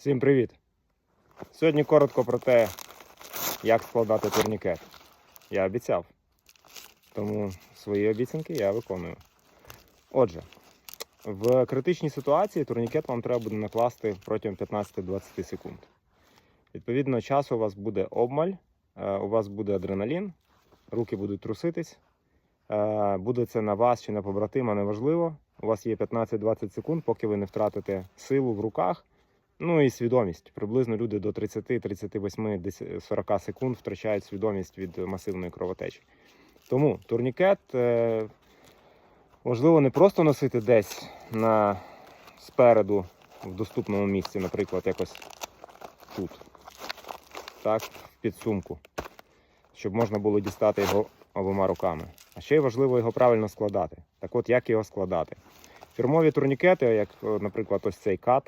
Всім привіт! Сьогодні коротко про те, як складати турнікет. Я обіцяв. Тому свої обіцянки я виконую. Отже, в критичній ситуації турнікет вам треба буде накласти протягом 15-20 секунд. Відповідно, часу у вас буде обмаль, е, у вас буде адреналін, руки будуть труситись. Е, Буде це на вас чи на побратима, неважливо. У вас є 15-20 секунд, поки ви не втратите силу в руках. Ну і свідомість. Приблизно люди до 30, 38, 40 секунд втрачають свідомість від масивної кровотечі. Тому турнікет е, можливо не просто носити десь на спереду в доступному місці, наприклад, якось тут, так, в підсумку, щоб можна було дістати його обома руками. А ще й важливо його правильно складати. Так от, як його складати? Фірмові турнікети, як, наприклад, ось цей кат,